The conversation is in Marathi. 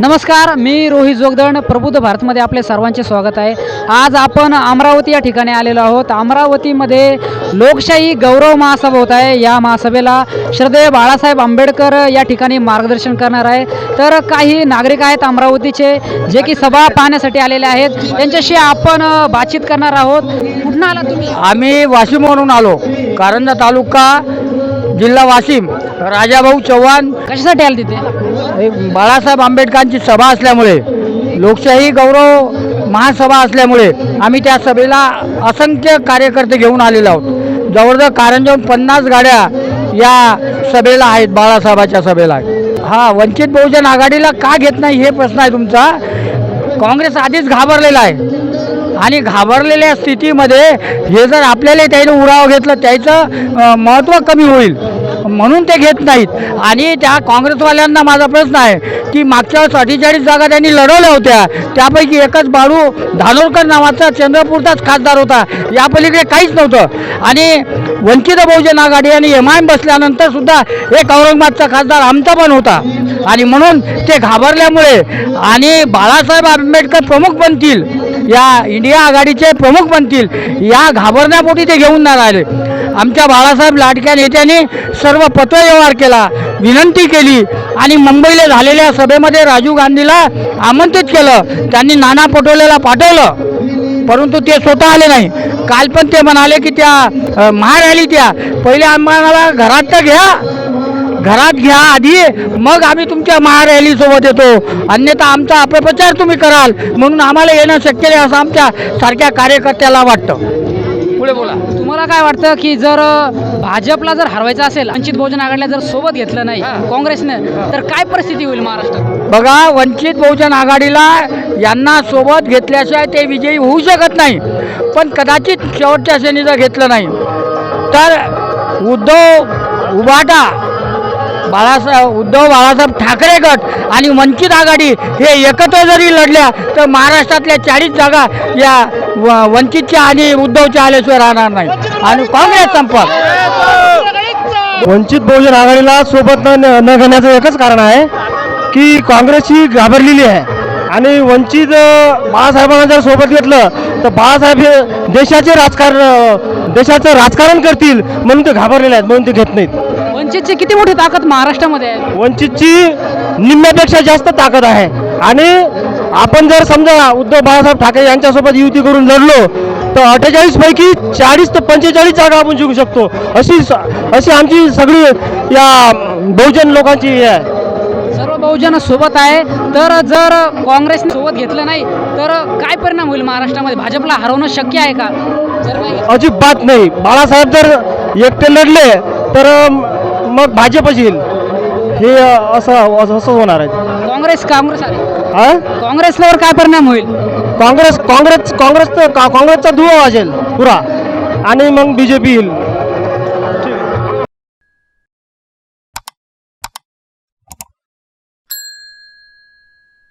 नमस्कार मी रोहित जोगदण प्रबुद्ध भारतमध्ये आपले सर्वांचे स्वागत आहे. आज आपण अमरावती या ठिकाणी आलेलो आहोत. अमरावतीमध्ये लोकशाही गौरव महासभा होत आहे. या महासभेला श्रद्धेय बाळासाहेब आंबेडकर या ठिकाणी मार्गदर्शन करणार आहे. तर काही नागरिक आहेत अमरावतीचे जे की सभा पाहण्यासाठी आलेले आहेत. त्यांच्याशी आपण बातचीत करणार आहोत. कुठून आला तुम्ही? आम्ही वाशिमवरून आलो. कारंजा तालुका जिल्हा वाशिम. राजाभाऊ चव्हाण. कशासाठी आले तिथे? बाळासाहेब आंबेडकरांची सभा असल्यामुळे लोकशाही गौरव महासभा असल्यामुळे आम्ही त्या सभेला असंख्य कार्यकर्ते घेऊन आलेलो आहोत. जवळजवळ कारंजाहून पन्नास गाड्या या सभेला आहेत बाळासाहेबाच्या सभेला हा वंचित बहुजन आघाडीला का घेत नाही हे प्रश्न आहे तुमचा. काँग्रेस आधीच घाबरलेला आहे. आणि घाबरलेल्या स्थितीमध्ये हे जर आपल्याला त्यानं उराव घेतलं त्याचं महत्त्व कमी होईल. म्हणून ते घेत नाहीत. आणि त्या काँग्रेसवाल्यांना माझा प्रश्न आहे की मागच्या वेळेस अठ्ठेचाळीस जागा त्यांनी लढवल्या होत्या. त्यापैकी एकच बाळू धानोरकर नावाचा चंद्रपूरचाच खासदार होता. या पलीकडे काहीच नव्हतं. आणि वंचित बहुजन आघाडी आणि एम आय एम बसल्यानंतर सुद्धा एक औरंगाबादचा खासदार आमचा पण होता. आणि म्हणून ते घाबरल्यामुळे आणि बाळासाहेब आंबेडकर प्रमुख बनतील या इंडिया आघाडीचे प्रमुख बनतील या घाबरण्यापोटी ते घेऊन नाही राहिले. आमच्या बाळासाहेब लाडक्या नेत्याने सर्व पत्रव्यवहार केला विनंती केली आणि मुंबईला झालेल्या सभेमध्ये राजीव गांधीला आमंत्रित केलं. त्यांनी नाना पटोलेला पाठवलं. परंतु ते स्वतः आले नाही. काल पण ते म्हणाले की त्या अ, महारॅली त्या पहिले आम्हाला घरात तर घ्या घरात घ्या आधी मग आम्ही तुमच्या महारॅली सोबत येतो. अन्यथा आमचा अपप्रचार तुम्ही कराल म्हणून आम्हाला येणं शक्य नाही असं आमच्या सारख्या कार्यकर्त्याला वाटतं. पुढे बोला. तुम्हाला काय वाटतं की जर भाजपला जर हरवायचं असेल वंचित बहुजन आघाडीला जर सोबत घेतलं नाही काँग्रेसने तर काय परिस्थिती होईल महाराष्ट्रात? बघा वंचित बहुजन आघाडीला यांना सोबत घेतल्याशिवाय ते विजयी होऊ शकत नाही. पण कदाचित शेवटच्या क्षणी जर घेतलं नाही. तर उद्धव उबाटा बाळासाहेब उद्धव बाळासाहेब ठाकरे गट आणि वंचित आघाडी हे एकत्र जरी लढल्या तर महाराष्ट्रातल्या चाळीस जागा या व- वंचितच्या आणि उद्धवच्या आल्याशिवाय राहणार नाही. आणि काँग्रेस संपत. वंचित बहुजन आघाडीला सोबत न न घेण्याचं एकच कारण आहे की काँग्रेस ही घाबरलेली आहे. आणि वंचित बाळासाहेबांना जर सोबत घेतलं तर बाळासाहेब हे देशाचे राजकारण देशाचं राजकारण करतील म्हणून ते घाबरलेले आहेत म्हणून ते घेत नाहीत. वंचितची किती मोठी ताकद महाराष्ट्रामध्ये आहे? वंचितची निम्म्यापेक्षा जास्त ताकद आहे. आणि आपण जर समजा उद्धव बाळासाहेब ठाकरे यांच्यासोबत युती करून लढलो तर अठ्ठेचाळीस पैकी चाळीस ते पंचेचाळीस जागा आपण जिंकू शकतो. अशी अशी आमची सगळी या बहुजन लोकांची हे आहे. सर्व बहुजन सोबत आहे. तर जर काँग्रेसने सोबत घेतलं नाही तर काय परिणाम होईल महाराष्ट्रामध्ये? भाजपला हरवणं शक्य आहे का? जर नाही घेतलं- अजिबात नाही. बाळासाहेब जर एकटे लढले तर अम, मग भाजपच येईल. हे अ, असं असं होणार आहे. काँग्रेस काँग्रेस हा काँग्रेसवर काय परिणाम होईल? काँग्रेस काँग्रेस काँग्रेस काँग्रेसचा दुवा वाजेल पुरा. आणि मग बी जे पी येईल.